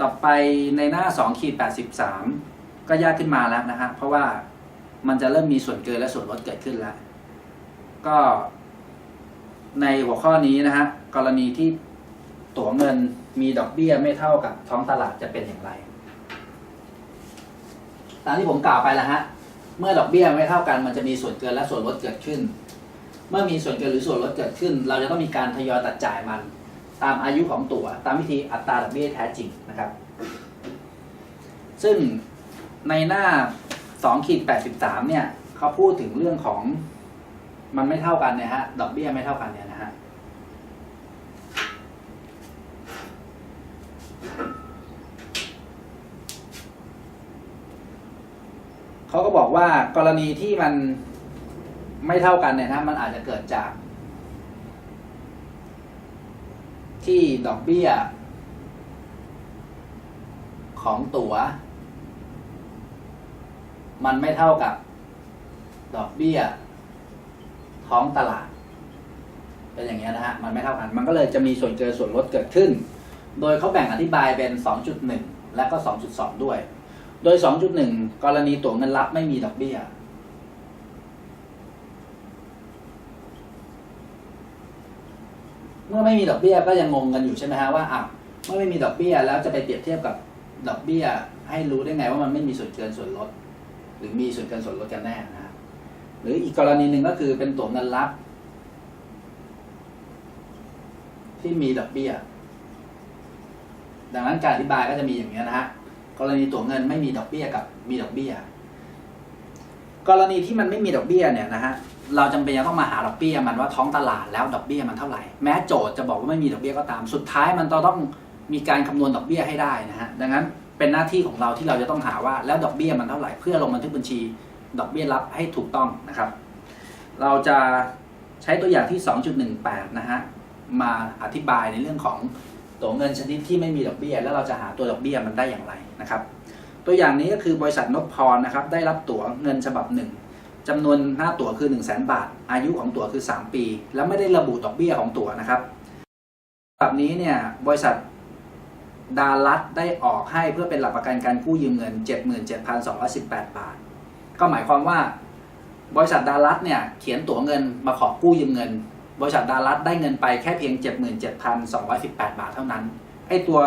ต่อไปในหน้า2ขีด83 ก็ยากขึ้นมาแล้วนะฮะเพราะว่ามันจะเริ่มมีส่วนเกินและส่วนลดเกิดขึ้นแล้ว ก็ในหัวข้อนี้นะฮะกรณีที่ตั๋วเงินมีดอกเบี้ยไม่เท่ากับท้องตลาดจะเป็นอย่างไร ตามที่ผมกล่าวไปแล้วฮะเมื่อดอกเบี้ยไม่เท่ากันมันจะมีส่วนเกินและส่วนลดเกิดขึ้น เมื่อมีส่วนเกินหรือส่วนลดเกิดขึ้น เราจะต้องมีการทยอยตัดจ่ายมัน ตามอายุของตั๋วตามวิธีอัตราดอกเบี้ยแท้จริงนะครับ ซึ่งในหน้า2ขีด83 เนี่ยเขาพูดถึงเรื่องของมันไม่เท่ากันนี่ยฮะดอกเบี้ยไม่เท่ากันเนี่ยนะฮะเขาก็บอกว่ากรณีที่มันไม่เท่ากันเนี่ยนะมันอาจจะเกิดจาก ที่ดอกเบี้ย ของตั๋ว มันไม่เท่ากับ ดอกเบี้ย ท้องตลาด เป็นอย่างเงี้ยนะฮะ มันไม่เท่ากัน มันก็เลยจะมีส่วนเกินส่วนลดเกิดขึ้น โดยเขาแบ่งอธิบายเป็น 2.1 และก็ 2.2 ด้วย โดย 2.1 กรณีตั๋วเงินรับไม่มีดอกเบี้ย เมื่อไม่มีดอกเบี้ยก็ยังงงกันอยู่ใช่ไหมฮะว่าอะเมื่อไม่มีดอกเบี้ยแล้วจะไปเปรียบเทียบกับดอกเบี้ย ให้รู้ได้ไงว่ามันไม่มีส่วนเกินส่วนลด หรือมีส่วนเกินส่วนลดกันแน่นะฮะหรืออีกกรณีหนึ่งก็คือเป็นตัวเงินรับ ที่มีดอกเบี้ย ดังนั้นการอธิบายก็จะมีอย่างนี้ยนะฮะกรณีตัวเงินไม่มีดอกเบี้ยกับมีดอกเบี้ย กรณีที่มันไม่มีดอกเบี้ยเนี่ยนะฮะ เราจำเป็นจะต้องมาหาดอกเบี้ยมันว่าท้องตลาดแล้วดอกเบี้ยมันเท่าไหร่ แม้โจทย์จะบอกว่าไม่มีดอกเบี้ยก็ตาม สุดท้ายมันต้องมีการคำนวณดอกเบี้ยให้ได้นะฮะ ดังนั้นเป็นหน้าที่ของเราที่เราจะต้องหาว่าแล้วดอกเบี้ยมันเท่าไหร่เพื่อลงบันทึกบัญชี ดอกเบี้ยรับให้ถูกต้องนะครับ เราจะใช้ตัวอย่างที่ 2.18 นะฮะมาอธิบายในเรื่องของตัวเงินชนิดที่ไม่มีดอกเบี้ย แล้วเราจะหาตัวดอกเบี้ยมันได้อย่างไรนะครับ ตัวอย่างนี้ก็คือบริษัทนพพรนะครับได้รับตั๋วเงินฉบับหนึ่ง จำนวนหน้าตั๋วคือ 1 0 0 0 0แบาท อายุของตั๋วคือ 3 ปี แล้วไม่ได้ระบุดอกเบี้ยของตั๋วนะครับแบบนี้เนี่ยบริษัทดารัตได้ออกให้เพื่อเป็นหลักประกันการกู้ยืมเงิน 77,218 บาท ก็หมายความว่า บริษัทดารัตเนี่ยเขียนตั๋วเงินมาขอกู้ยืมเงิน บริษัทดารัตได้เงินไปแค่เพียง 77,218 บาทเท่านั้นไอ้ตัว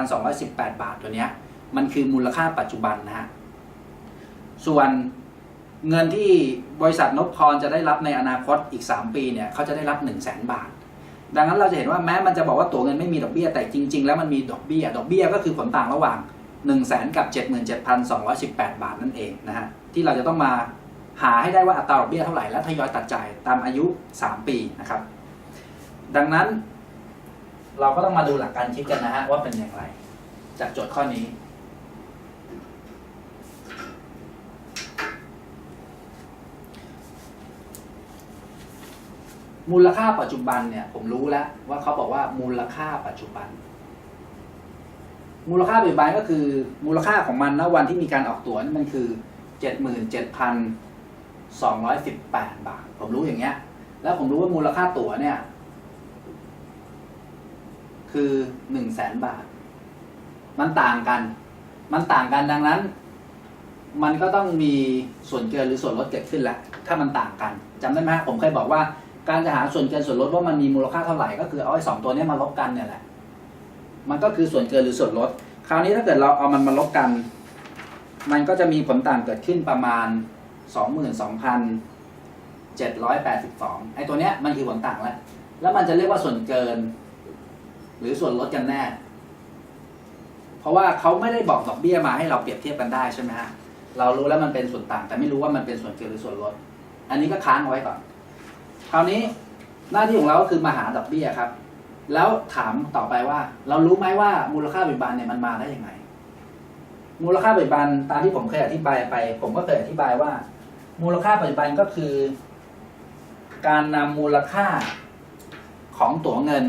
77,218 บาทตัวเนี้ยมันคือมูลค่าปัจจุบันนะฮะส่วน เงินที่บริษัทนพพรจะได้รับในอนาคตอีก 3 ปีเนี่ยเขาจะได้รับ 1 0 0 0 0แบาท ดังนั้นเราจะเห็นว่าแม้มันจะบอกว่าตัวเงินไม่มีดอกเบี้ยแต่จริง ๆ แล้วมันมีดอกเบี้ย ดอกเบี้ยก็คือผลต่างระหว่าง 1 0 0 0 0แกับ 77,218 บาทนั่นเองนะฮะที่เราจะต้องมาหาให้ได้ว่าอัตราดอกเบี้ยเท่าไหร่และทยอยตัดจ่ายตามอายุ 3 ปีนะครับ ดังนั้นเราก็ต้องมาดูหลักการคิดกันนะฮะว่าเป็นอย่างไร จากโจทย์ข้อนี้ มูลค่าปัจจุบันเนี่ยผมรู้แล้วว่าเขาบอกว่ามูลค่าปัจจุบัน มูลค่าปัจจุบันก็คือ มูลค่าของมันณวันที่มีการออกตั๋วนี่มันคือเจ็ดหมื่นเจ็ดพันสองร้อยสิบแปดบาท ผมรู้อย่างเงี้ย แล้วผมรู้ว่ามูลค่าตั๋วเนี่ย คือหนึ่งแสนบาท มันต่างกัน มันต่างกันดังนั้น มันก็ต้องมีส่วนเกินหรือส่วนลดเกิดขึ้นแล้วถ้ามันต่างกันจำได้ไหมผมเคยบอกว่า การจะหาส่วนเกินส่วนลดว่ามันมีมูลค่าเท่าไหร่ก็คือเอาไอ้สองตัวนี้มาลบกันเนี่ยแหละ มันก็คือส่วนเกินหรือส่วนลด คราวนี้ถ้าเกิดเราเอามันมาลบกัน มันก็จะมีผลต่างเกิดขึ้นประมาณสองหมื่นสองพันเจ็ดร้อยแปดสิบสองไอ้ตัวเนี้ยมันคือผลต่างแล้ว แล้วมันจะเรียกว่าส่วนเกิน หรือส่วนลดกันแน่ เพราะว่าเขาไม่ได้บอกดอกเบี้ยมาให้เราเปรียบเทียบกันได้ใช่ไหมฮะ เรารู้แล้วมันเป็นส่วนต่าง แต่ไม่รู้ว่ามันเป็นส่วนเกินหรือส่วนลด อันนี้ก็ค้างเอาไว้ก่อน ราวนี้หน้าที่ของเราก็คือมาหาดอกเบี้ยครับ แล้วถามต่อไปว่า เรารู้ไหมว่ามูลค่าปัจจุบันเนี่ยมันมาได้ยังไง มูลค่าปัจจุบันตามที่ผมเคยอธิบายไป ผมก็เคยอธิบายว่า มูลค่าปัจจุบันก็คือ การนำมูลค่าของตั๋วเงิน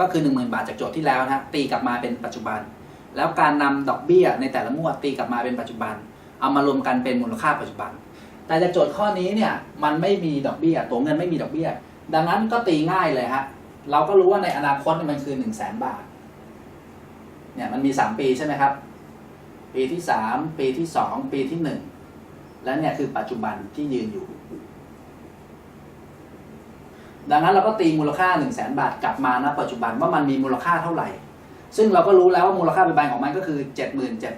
ก็คือหนึ่งหมื่นบาทจากโจทย์ที่แล้วนะตีกลับมาเป็นปัจจุบัน แล้วการนำดอกเบี้ยในแต่ละงวดตีกลับมาเป็นปัจจุบัน เอามารวมกันเป็นมูลค่าปัจจุบัน แต่จากโจทย์ข้อนี้เนี่ยมันไม่มีดอกเบี้ย ตัวเงินไม่มีดอกเบี้ย ดังนั้นก็ตีง่ายเลยฮะเราก็รู้ว่าในอนาคตมันคือ1นึ่งแสนบาทเนี่ยมันมีสามปีใช่ไหมครับ ปีที่สามปีที่สองปีที่หนึ่งและเนี่ยคือปัจจุบันที่ยืนอยู่ ดังนั้นเราก็ตีมูลค่า1 0 0 0 0แบาทกลับมาณปัจจุบันว่ามันมีมูลค่าเท่าไหร่ ซึ่งเราก็รู้แล้วว่ามูลค่าปัจจุบันของมันก็คือ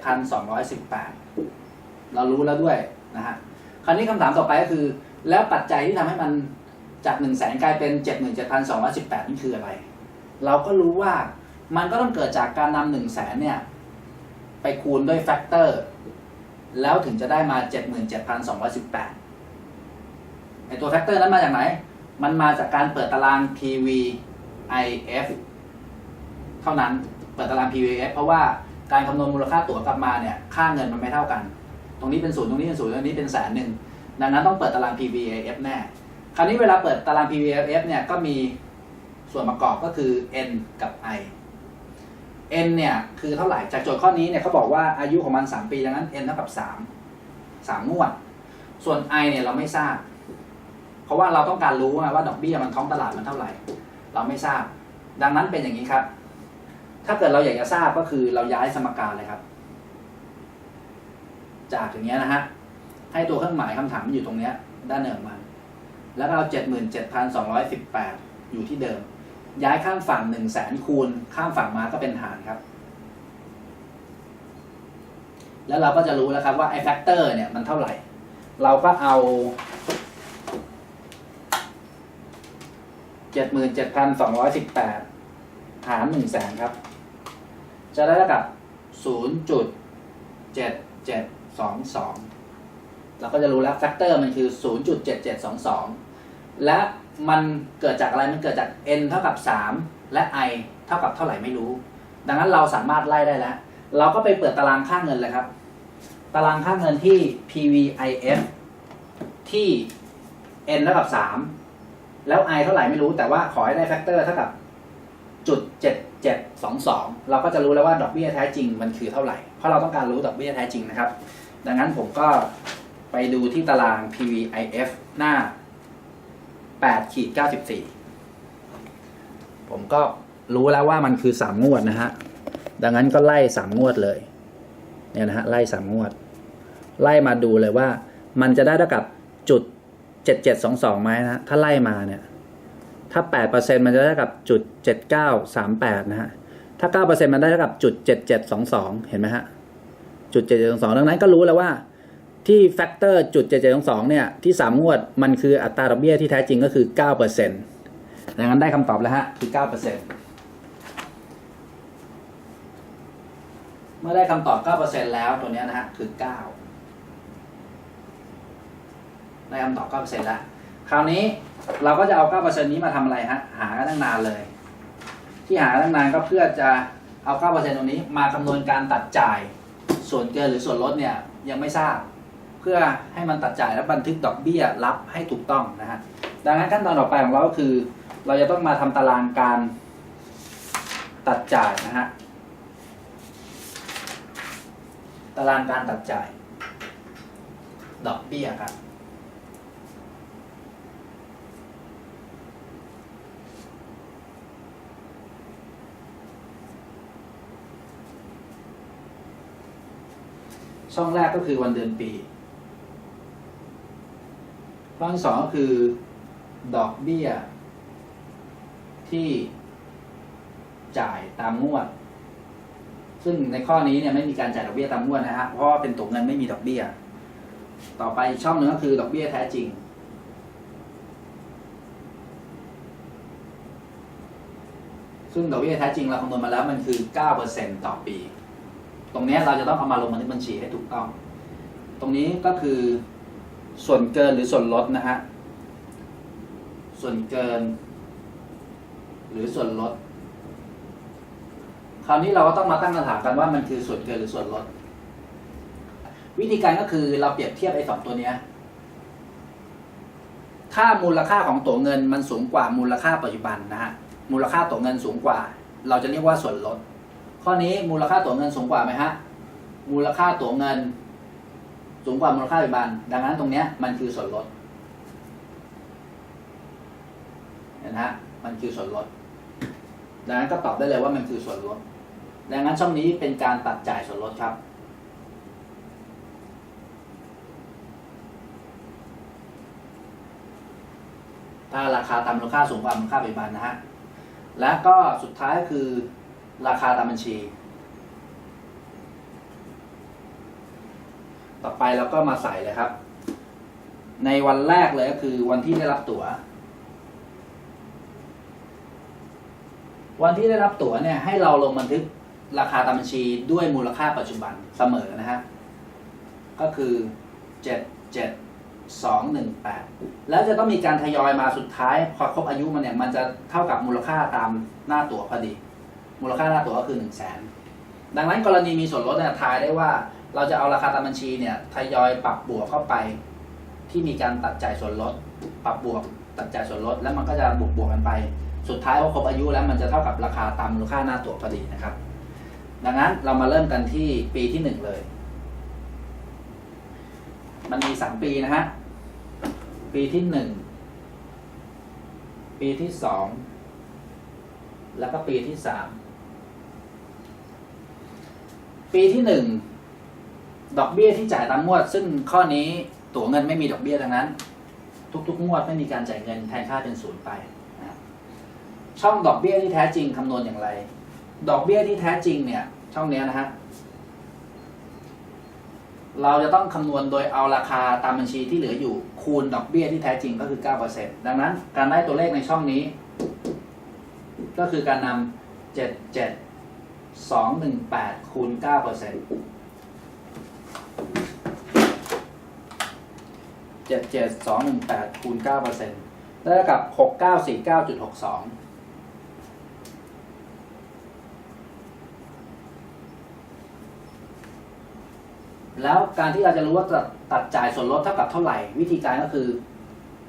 77,218 เรารู้แล้วด้วยนะฮะ คราวนี้คำถามต่อไปก็คือ แล้วปัจจัยที่ทำให้มันจาก1 0 0 0 0แสนกลายเป็น 77,218นี่คืออะไร เราก็รู้ว่ามันก็ต้องเกิดจากการนำ1 0 0 0 0แสนเนี่ย ไปคูณด้วยแฟกเตอร์ แล้วถึงจะได้มา 77,218ไอตัวแฟกเตอร์นั้นมาจากไหน มันมาจากการเปิดตาราง PVIF เท่านั้นเปิดตาราง PVIF เพราะว่าการคำนวณมูลค่าตั๋วกลับมาเนี่ย ค่าเงินมันไม่เท่ากัน ตรงนี้เป็นศูนย์ตรงนี้เป็นศูนย์ตรงนี้เป็นแสนหนึ่งดังนั้นต้องเปิดตาราง PVIF แน่ คราวนี้เวลาเปิดตาราง PVIF เนี่ยก็มีส่วนประกอบก็คือ N กับ I N เนี่ยคือเท่าไหร่ จากโจทย์ข้อนี้เนี่ยเขาบอกว่าอายุของมัน 3 ปี ดังนั้น N เท่ากับ 3 3งวด ส่วน I เนี่ยเราไม่ทราบ เพราะว่าเราต้องการรู้ว่าดอกเบี้ยมันท้องตลาดมันเท่าไหร่ เราไม่ทราบ ดังนั้นเป็นอย่างนี้ครับ ถ้าเกิดเราอยากจะทราบก็คือเราย้ายสมการเลยครับ จากอย่างเงี้ยนะฮะให้ตัวเครื่องหมายคำถามมันอยู่ตรงเนี้ยด้านเหนือมัน แล้วก็เอาเจ็ดหมื่นเจ็ดพันสองร้อยสิบแปดอยู่ที่เดิม ย้ายข้ามฝั่งหนึ่งแสนคูณ ข้ามฝั่งมาก็เป็นหารครับ แล้วเราก็จะรู้แล้วครับว่าไอ้แฟกเตอร์เนี่ยมันเท่าไหร่ เราก็เอาเจ็ดหมื่นเจ็ดพันสองร้อยสิบแปดหารหนึ่งแสนครับ จะได้เท่ากับศูนย์จุดเจ็ดเจ็ด สองสองเราก็จะรู้แล้วแฟกเตอร์มันคือศูนย์จุดเจ็ดเจ็ดสองสองและมันเกิดจากอะไรมันเกิดจาก n เท่ากับ 3 และ i เท่ากับเท่าไหร่ไม่รู้ ดังนั้นเราสามารถไล่ได้แล้ว เราก็ไปเปิดตารางค่าเงินเลยครับ ตารางค่าเงินที่ PVIF ที่ n เท่ากับ 3 แล้ว i เท่าไหร่ไม่รู้ แต่ว่าขอให้ได้แฟกเตอร์เท่ากับจุด7722เราก็จะรู้แล้วว่าดอกเบี้ยแท้จริงมันคือเท่าไหร่ เพราะเราต้องการรู้ดอกเบี้ยแท้จริงนะครับ ดังนั้นผมก็ไปดูที่ตาราง PVIF หน้า8ขีด94 ผมก็รู้แล้วว่ามันคือสามงวดนะฮะ ดังนั้นก็ไล่สามงวดเลย เนี่ยนะฮะ ไล่สามงวด ไล่มาดูเลยว่า มันจะได้เท่ากับจุดเจ็ดเจ็ดสองสองไหมนะ ถ้าไล่มาเนี่ย ถ้าแปดเปอร์เซ็นมันจะได้เท่ากับจุดเจ็ดเก้าสามแปดนะฮะ ถ้าเก้าเปอร์เซ็นมันได้เท่ากับจุดเจ็ดเจ็ดสองสองเห็นไหมฮะ จุดเจ็ดเจ็ดสองสองดังนั้นก็รู้แล้วว่าที่แฟกเตอร์จุดเจ็ดเจ็ดสองเนี่ยที่สามงวดมันคืออัตราดอกเบี้ยที่แท้จริงก็คือเก้าเปอร์เซ็นต์ดังนั้นได้คำตอบแล้วฮะคือเก้าเปอร์เซ็นต์เมื่อได้คำตอบเก้าเปอร์เซ็นต์แล้วตัวนี้นะฮะคือเก้าได้คำตอบเก้าเปอร์เซ็นต์แล้ว คราวนี้เราก็จะเอาเก้าเปอร์เซ็นต์นี้มาทำอะไรฮะ หากันตั้งนานเลย ที่หาตั้งนานก็เพื่อจะเอาเก้าเปอร์เซ็นต์ตรงนี้มาคำนวณการตัดจ่าย ส่วนเกินหรือส่วนลดเนี่ยยังไม่ทราบ เพื่อให้มันตัดจ่ายและบันทึกดอกเบี้ยรับให้ถูกต้องนะฮะดังนั้นขั้นตอนต่อไปของเราก็คือ เราจะต้องมาทำตารางการตัดจ่ายนะฮะตารางการตัดจ่าย ดอกเบี้ยครับ ช่องแรกก็คือวันเดือนปีช่องที่สองก็คือ ดอกเบี้ย ที่จ่ายตามงวด ซึ่งในข้อนี้เนี่ยไม่มีการจ่ายดอกเบี้ยตามงวดนะฮะเพราะเป็นตัวเงินไม่มีดอกเบี้ย ต่อไปช่องหนึ่งก็คือดอกเบี้ยแท้จริงซึ่งดอกเบี้ยแท้จริงเราคำนวณมาแล้วมันคือ 9%ต่อปี ตรงนี้เราจะต้องเอามาลงบันทึกบัญชีให้ถูกต้อง ตรงนี้ก็คือส่วนเกินหรือส่วนลดนะฮะ ส่วนเกิน หรือส่วนลด คราวนี้เราก็ต้องมาตั้งคำถามกันว่ามันคือส่วนเกินหรือส่วนลด วิธีการก็คือเราเปรียบเทียบไอ้สองตัวเนี้ยถ้ามูลค่าของตัวเงินมันสูงกว่ามูลค่าปัจจุบันนะฮะ มูลค่าตัวเงินสูงกว่า เราจะเรียกว่าส่วนลด ข้อนี้มูลค่าตั๋วเงินสูงกว่าไหมฮะ มูลค่าตั๋วเงิน สูงกว่ามูลค่าปัจจุบัน ดังนั้นตรงเนี้ยมันคือส่วนลดเห็นฮะ มันคือส่วนลด ดังนั้นก็ตอบได้เลยว่ามันคือส่วนลด ดังนั้นช่องนี้เป็นการตัดจ่ายส่วนลดครับ ถ้าราคาตามมูลค่าสูงกว่ามูลค่าปัจจุบันนะฮะ และก็สุดท้ายคือ ราคาตามบัญชี ต่อไปเราก็มาใส่เลยครับ ในวันแรกเลยก็คือวันที่ได้รับตั๋ว วันที่ได้รับตั๋วเนี่ยให้เราลงบันทึกราคาตามบัญชีด้วยมูลค่าปัจจุบันเสมอนะฮะ ก็คือเจ็ดเจ็ดสองหนึ่งแปดแล้วจะต้องมีการทยอยมาสุดท้าย พอครบอายุมันเนี่ย มันจะเท่ากับมูลค่าตามหน้าตั๋วพอดี มูลค่าหน้าตั๋วก็คือหนึ่งแสนดังนั้นกรณีมีส่วนลดเนี่ยทายได้ว่า เราจะเอาราคาตามบัญชีเนี่ยทยอยปรับบวกเข้าไป ที่มีการตัดจ่ายส่วนลด ปรับบวก ตัดจ่ายส่วนลด แล้วมันก็จะบวกบวกกันไป สุดท้ายพอครบอายุแล้วมันจะเท่ากับราคาตามมูลค่าหน้าตั๋วพอดีนะครับ ดังนั้นเรามาเริ่มกันที่ปีที่หนึ่งเลย มันมีสามปีนะฮะปีที่หนึ่งปีที่สองแล้วก็ปีที่สาม ปีที่หนึ่งดอกเบี้ยที่จ่ายตามงวด ซึ่งข้อนี้ตั๋วเงินไม่มีดอกเบี้ยดังนั้น ทุกๆงวดไม่มีการจ่ายเงินแทนค่าเป็นศูนย์ไปนะช่องดอกเบี้ยที่แท้จริงคำนวณอย่างไร ดอกเบี้ยที่แท้จริงเนี่ย ช่องนี้นะฮะเราจะต้องคำนวณโดยเอาราคาตามบัญชีที่เหลืออยู่คูณดอกเบี้ยที่แท้จริงก็คือ 9%ดังนั้น การได้ตัวเลขในช่องนี้ ก็คือการนำ77 218คูณ9% 77 218คูณ9%ได้เท่ากับ 6949.62แล้วการที่เราจะรู้ว่าจะตัดจ่ายส่วนลดเท่ากับเท่าไหร่ วิธีการก็คือ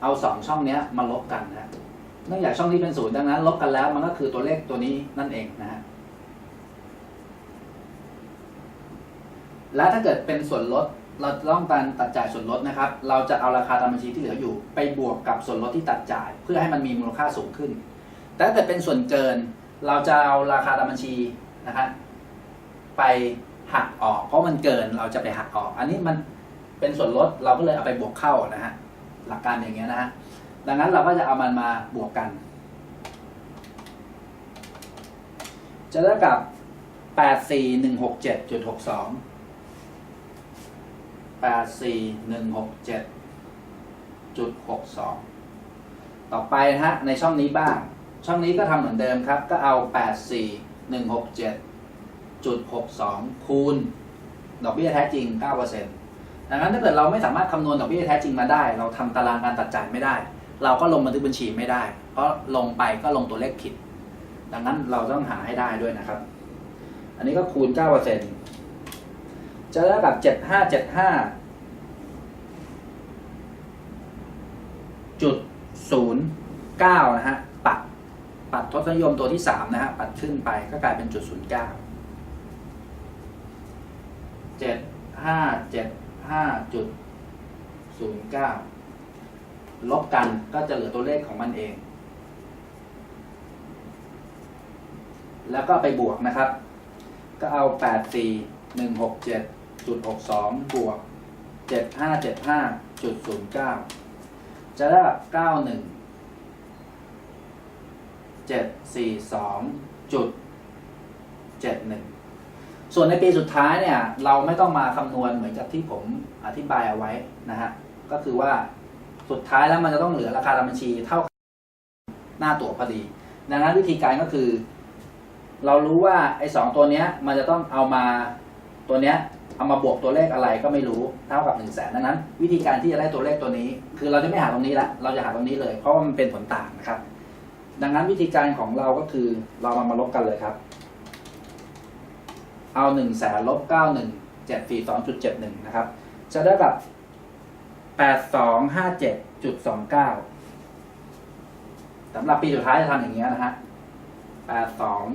เอาสองช่องนี้มาลบกันนะเนื่องจากช่องนี้เป็นศูนย์ดังนั้น ลบกันแล้วมันก็คือตัวเลขตัวนี้นั่นเองนะฮะ และถ้าเกิดเป็นส่วนลดเราต้องการตัดจ่ายส่วนลดนะครับ เราจะเอาราคาตามบัญชีที่เหลืออยู่ ไปบวกกับส่วนลดที่ตัดจ่าย เพื่อให้มันมีมูลค่าสูงขึ้น แต่ถ้าเกิดเป็นส่วนเกิน เราจะเอาราคาตามบัญชีนะครับไปหักออก เพราะมันเกินเราจะไปหักออก อันนี้มันเป็นส่วนลดเราก็เลยเอาไปบวกเข้านะฮะหลักการอย่างเงี้ยนะฮะดังนั้นเราก็จะเอามันมาบวกกัน จะเท่ากับ 84167.62 84167.62 ต่อไปนะฮะในช่องนี้บ้าง ช่องนี้ก็ทำเหมือนเดิมครับ ก็เอา 84167.62 คูณ ดอกเบี้ยแท้จริง 9%ดังนั้นถ้าเกิดเราไม่สามารถคำนวณดอกเบี้ยแท้จริงมาได้ เราทำตารางการตัดจ่ายไม่ได้ เราก็ลงบันทึกบัญชีไม่ได้ เพราะลงไปก็ลงตัวเลขผิด ดังนั้นเราต้องหาให้ได้ด้วยนะครับ อันนี้ก็คูณ 9% จะเท่ากับ7575จุดศูนย์เก้านะฮะปัดปัดทศนิยมตัวที่สามนะฮะปัดขึ้นไปก็กลายเป็นจุดศูนย์เก้าเจ็ดห้าเจ็ดห้าจุดศูนย์เก้าลบกันก็จะเหลือตัวเลขของมันเอง แล้วก็ไปบวกนะครับ ก็เอาแปดสี่หนึ่งหกเจ็ด จุดหกสองบวกเจ็ดห้าเจ็ดห้าจุดศูนย์เก้าจะได้แบบเก้าหนึ่งเจ็ดสี่สองจุดเจ็ดหนึ่งส่วนในปีสุดท้ายเนี่ย เราไม่ต้องมาคำนวณเหมือนกับที่ผมอธิบายเอาไว้นะฮะ ก็คือว่าสุดท้ายแล้วมันจะต้องเหลือราคาบัญชีเท่าหน้าตั๋วพอดี ดังนั้นวิธีการก็คือ เรารู้ว่าไอ้สองตัวเนี้ย มันจะต้องเอามาตัวเนี้ย เอามาบวกตัวเลขอะไรก็ไม่รู้เท่ากับหนึ่งแสนดังนั้น วิธีการที่จะได้ตัวเลขตัวนี้ คือเราจะไม่หาตรงนี้ละเราจะหาตรงนี้เลย เพราะว่ามันเป็นผลต่างนะครับ ดังนั้นวิธีการของเราก็คือเรามามาลบกันเลยครับ เอาหนึ่งแสนลบเก้าหนึ่งเจ็ดสี่สองจุดเจ็ดหนึ่งนะครับ จะได้กับแปดสองห้าเจ็ดจุดสองเก้าสำหรับปีสุดท้ายจะทำอย่างเงี้ยนะฮะแปดสอง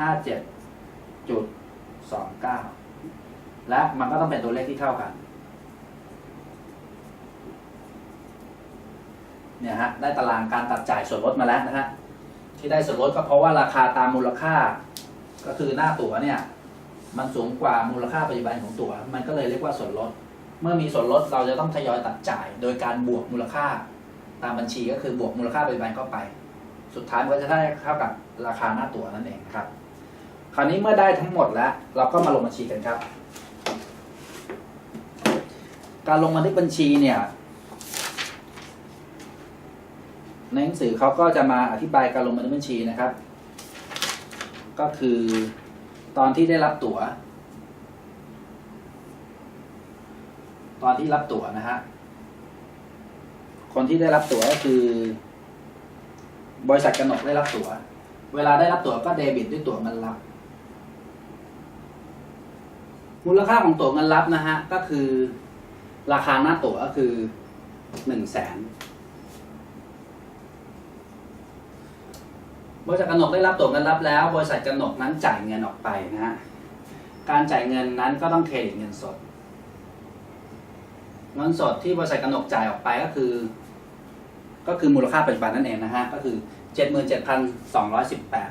ห้าเจ็ดจุดสองเก้า และมันก็ต้องเป็นตัวเลขที่เท่ากัน เนี่ยฮะได้ตารางการตัดจ่ายส่วนลดมาแล้วนะฮะที่ได้ส่วนลดก็เพราะว่าราคาตามมูลค่า ก็คือหน้าตั๋วเนี่ย มันสูงกว่ามูลค่าปัจจุบันของตั๋ว มันก็เลยเรียกว่าส่วนลด เมื่อมีส่วนลดเราจะต้องทยอยตัดจ่าย โดยการบวกมูลค่า ตามบัญชีก็คือบวกมูลค่าปัจจุบันเข้าไป สุดท้ายมันก็จะได้เท่ากับราคาหน้าตั๋วนั่นเองครับ คราวนี้เมื่อได้ทั้งหมดแล้ว เราก็มาลงบัญชีกันครับ การลงบันทึกบัญชีเนี่ยในหนังสือเขาก็จะมาอธิบายการลงบันทึกบัญชีนะครับ ก็คือตอนที่ได้รับตั๋ว ตอนที่รับตั๋วนะฮะคนที่ได้รับตั๋วก็คือ บริษัทกนกได้รับตั๋ว เวลาได้รับตั๋วก็เดบิตด้วยตั๋วเงินรับ มูลค่าของตั๋วเงินรับนะฮะก็คือ ราคาหน้าตั๋วก็คือหนึ่งแสนบริษัทกหนกได้รับตั๋วเงินรับแล้ว บริษัทกหนกนั้นจ่ายเงินออกไปนะฮะการจ่ายเงินนั้นก็ต้องเครดิตเงินสดเงินสดที่บริษัทกหนกจ่ายออกไปก็คือ ก็คือมูลค่าปัจจุบันนั่นเองนะฮะก็คือเจ็ดหมื่นเจ็ดพันสองร้อยสิบแปด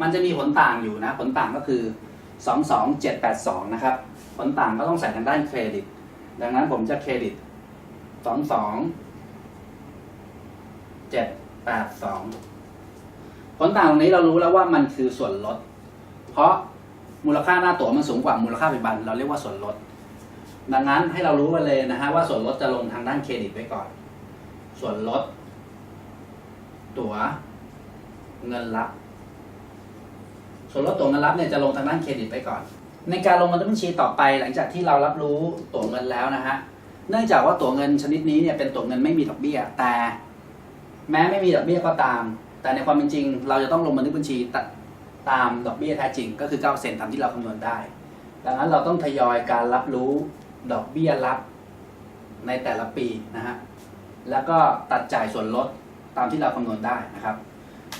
มันจะมีผลต่างอยู่นะ ผลต่างก็คือ สองสองเจ็ดแปดสองนะครับ ผลต่างก็ต้องใส่ทางด้านเครดิต ดังนั้นผมจะเครดิตสองสองเจ็ดแปดสองผลต่างตรงนี้เรารู้แล้วว่ามันคือส่วนลด เพราะมูลค่าหน้าตั๋วมันสูงกว่ามูลค่าปัจจุบัน เราเรียกว่าส่วนลด ดังนั้นให้เรารู้ไปเลยนะฮะว่าส่วนลดจะลงทางด้านเครดิตไว้ก่อน ส่วนลด ตั๋วเงินรับ ส่วนลดตัวเงินรับเนี่ยจะลงทางด้านเครดิตไปก่อน ในการลงบันบัญชีต่อไปหลังจากที่เรารับรู้ตัวเงินแล้วนะฮะเนื่องจากว่าตัวเงินชนิดนี้เนี่ยเป็นตัวเงินไม่มีดอกเบี้ย แต่แม้ไม่มีดอกเบี้ยก็ตาม แต่ในความเป็นจริง เราจะต้องลงบันทึกบัญชีตามดอกเบี้ยแท้จริง ก็คือ9%ตามที่เราคำนวณได้ ดังนั้นเราต้องทยอยการรับรู้ดอกเบี้ยรับในแต่ละปีนะฮะแล้วก็ตัดจ่ายส่วนลดตามที่เราคำนวณได้นะครับ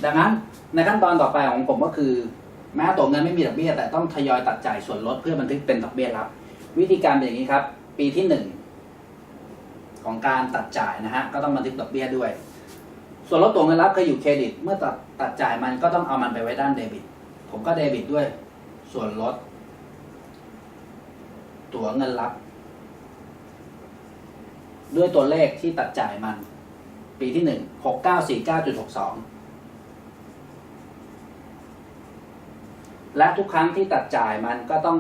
ดังนั้นในขั้นตอนต่อไปของผมก็คือ แม้ตัวเงินไม่มีดอกเบี้ย แต่ต้องทยอยตัดจ่ายส่วนลดเพื่อบันทึกเป็นดอกเบี้ยรับ วิธีการเป็นอย่างนี้ครับ ปีที่หนึ่งของการตัดจ่ายนะฮะก็ต้องบันทึกดอกเบี้ยด้วย ส่วนลดตัวเงินรับเคยอยู่เครดิต เมื่อตัดตัดจ่ายมันก็ต้องเอามันไปไว้ด้านเดบิต ผมก็เดบิตด้วย ส่วนลด ตั๋วเงินรับ ด้วยตัวเลขที่ตัดจ่ายมัน ปีที่หนึ่งหกเก้าสี่เก้าจุดหกสอง และทุกครั้งที่ตัดจ่ายมันก็ต้อง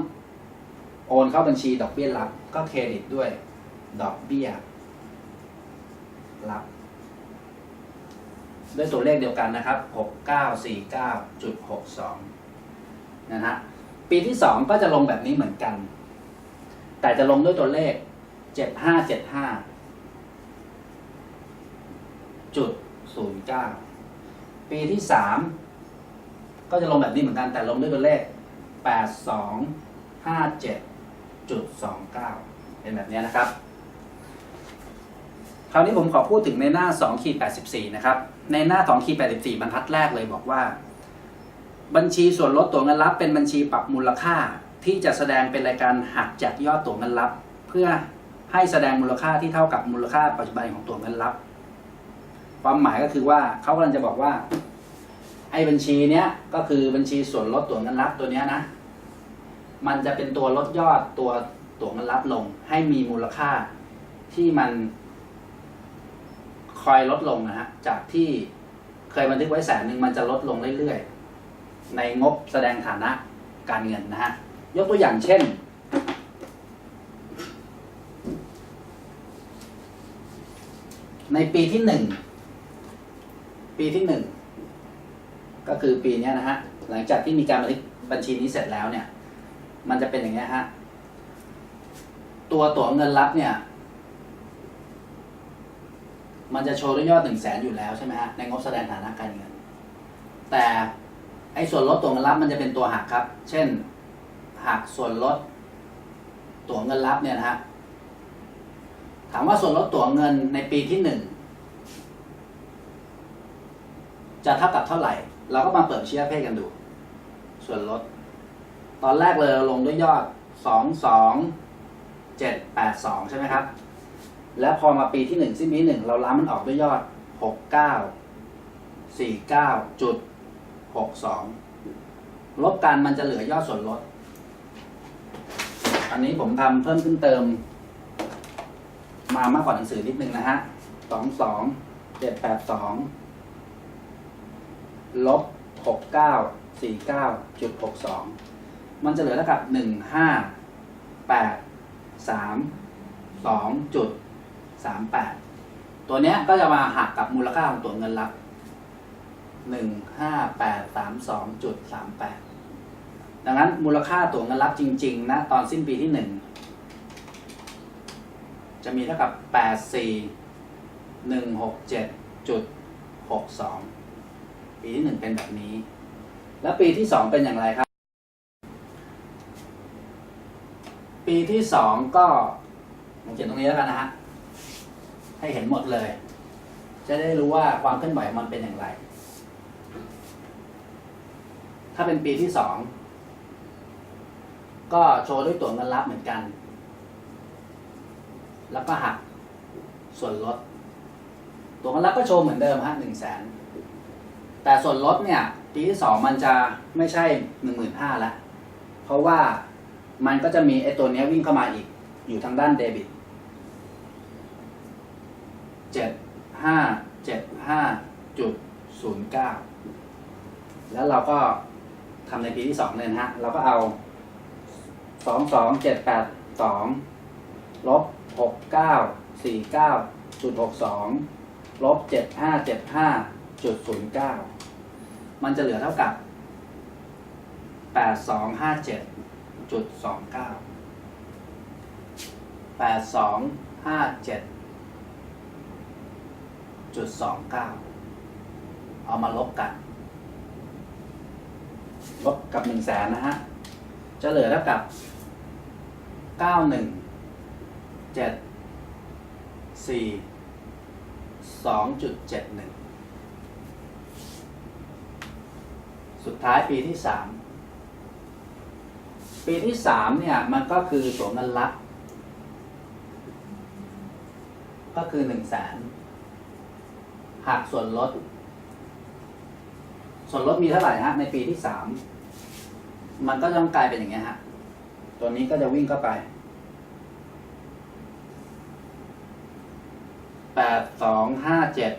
โอนเข้าบัญชีดอกเบี้ยรับ ก็เครดิตด้วย ดอกเบี้ยรับ ด้วยตัวเลขเดียวกันนะครับหกเก้าสี่เก้าจุดหกสองนะฮะ ปีที่สองก็จะลงแบบนี้เหมือนกัน แต่จะลงด้วยตัวเลขเจ็ดห้าเจ็ดห้าจุดศูนย์เก้าปีที่สาม ก็จะลงแบบนี้เหมือนกันแต่ลงด้วยตัวเลขแปดสองห้าเจ็ดจุดสองเก้าเป็นแบบนี้นะครับ คราวนี้ผมขอพูดถึงในหน้า2ขีด84 นะครับ ในหน้า2ขีด84 บรรทัดแรกเลยบอกว่า บัญชีส่วนลดตั๋วเงินรับเป็นบัญชีปรับมูลค่าที่จะแสดงเป็นรายการหักจากยอดตั๋วเงินรับ เพื่อให้แสดงมูลค่าที่เท่ากับมูลค่าปัจจุบันของตั๋วเงินรับ ความหมายก็คือว่าเขากำลังจะบอกว่า ไอ้บัญชีเนี้ยก็คือบัญชีส่วนลดตัวเงินรับตัวเนี้ยนะ มันจะเป็นตัวลดยอดตัวตัวเงินรับลง ให้มีมูลค่าที่มันคอยลดลงนะฮะจากที่เคยบันทึกไว้แสนหนึ่งมันจะลดลงเรื่อยๆ ในงบแสดงฐานะการเงินนะฮะยกตัวอย่างเช่น ในปีที่หนึ่งปีที่หนึ่ง ก็คือปีนี้นะฮะหลังจากที่มีการบันทึกบัญชีนี้เสร็จแล้วเนี่ย มันจะเป็นอย่างเงี้ฮะตัวตั๋วเงินรับเนี่ย มันจะโชว์ด้วยยอดหนึ่งแสนอยู่แล้วใช่ไหมฮะในงบแสดงฐานะการเงิน แต่ไอ้ส่วนลดตั๋วเงินรับมันจะเป็นตัวหักครับ เช่นหักส่วนลดตั๋วเงินรับเนี่ยนะฮะถามว่าส่วนลดตั๋วเงินในปีที่หนึ่งจะเท่ากับเท่าไหร่ เราก็มาเปิดเชียร์เพศกันดู ส่วนลด ตอนแรกเลยเราลงด้วยยอดสองสองเจ็ดแปดสองใช่ไหมครับ แล้วพอมาปีที่หนึ่งสิ้นปีหนึ่งเราล้ำมันออกด้วยยอดหกเก้าสี่เก้าจุดหกสองลบกันมันจะเหลือยอดส่วนลด อันนี้ผมทำเพิ่มขึ้นเติม มามากกว่าหนังสือนิดนึงนะฮะสองสองเจ็ดแปดสอง ลบหกเก้าสี่เก้าจุดหกสองมันจะเหลือเท่ากับหนึ่งห้าแปดสามสองจุดสามแปดตัวเนี้ยก็จะมาหักกับมูลค่าของตัวเงินรับหนึ่งห้าแปดสามสองจุดสามแปดดังนั้นมูลค่าตัวเงินรับจริงๆนะตอนสิ้นปีที่หนึ่งจะมีเท่ากับ84 167จุด62 ปีที่1เป็นแบบนี้ แล้วปีที่2เป็นอย่างไรครับ ปีที่2ก็ผมเขียนตรงนี้แล้วกันนะฮะให้เห็นหมดเลย จะได้รู้ว่าความเคลื่อนไหวมันเป็นอย่างไร ถ้าเป็นปีที่2ก็โชว์ด้วยตัวเงินรับเหมือนกัน แล้วก็หักส่วนลด ตัวเงินรับก็โชว์เหมือนเดิมฮะหนึ่งแสน แต่ส่วนลดเนี่ยปีที่สองมันจะไม่ใช่หนึ่งหมื่นห้าล้วเพราะว่ามันก็จะมีไอ้ตัวนี้วิ่งเข้ามาอีก อยู่ทางด้านเดบิตเจ็ดห้าเจ็ดห้าจุดศูนย์เก้าแล้วเราก็ทำในปีที่สองเลยนะฮะ เราก็เอาสองสองเจ็ดแปดสองลบหกเก้าสี่เก้าจุดหกสองลบเจ็ดห้าเจ็ดห้า จุดศูนย์เก้ามันจะเหลือเท่ากับแปดสองห้าเจ็ดจุดสองเก้าแปดสองห้าเจ็ดจุดสองเก้าเอามาลบกัน ลบกับหนึ่งแสนนะฮะ จะเหลือเท่ากับเก้าหนึ่งเจ็ดสี่สองจุดเจ็ดหนึ่ง สุดท้ายปีที่สามปีที่สามเนี่ย มันก็คือตัวเงินรับ ก็คือหนึ่งแสนหักส่วนลด ส่วนลดมีเท่าไหร่ฮะ ในปีที่สามมันก็ต้องกลายเป็นอย่างเงี้ยฮะ ตัวนี้ก็จะวิ่งเข้าไปแปดสองห้าเจ็ด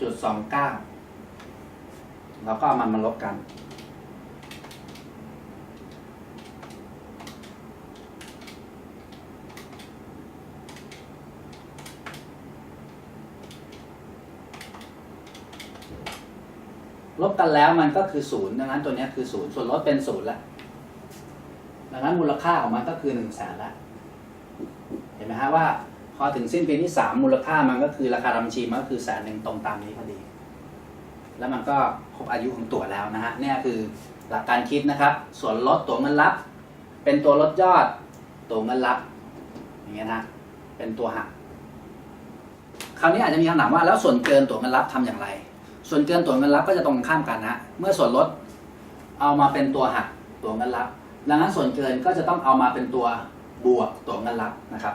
จุดสองเก้า แล้วก็เอามันมาลบกัน ลบกันแล้วมันก็คือศูนย์ดังนั้นตัวนี้คือศูนย์ส่วนลดเป็นศูนย์ละดังนั้นมูลค่าของมันก็คือหนึ่งแสนละเห็นไหมฮะว่าพอถึงสิ้นปีที่สามมูลค่ามันก็คือราคาทำบัญชีมันก็คือแสนหนึ่งตรงตามนี้พอดี แล้วมันก็ บอายุของตัวแล้วนะฮะเนี่ยคือหลักการคิดนะครับ ส่วนลดตัวเงินรับ เป็นตัวลดยอดตัวเงินรับอย่างเงี้ยนะเป็นตัวหักคราวนี้อาจจะมีคำถามว่าแล้วส่วนเกินตัวเงินรับทำอย่างไร ส่วนเกินตัวเงินรับก็จะตรงข้ามกันนะเมื่อส่วนลดเอามาเป็นตัวหักตัวเงินรับ ดังนั้นส่วนเกินก็จะต้องเอามาเป็นตัวบวกตัวเงินรับนะครับ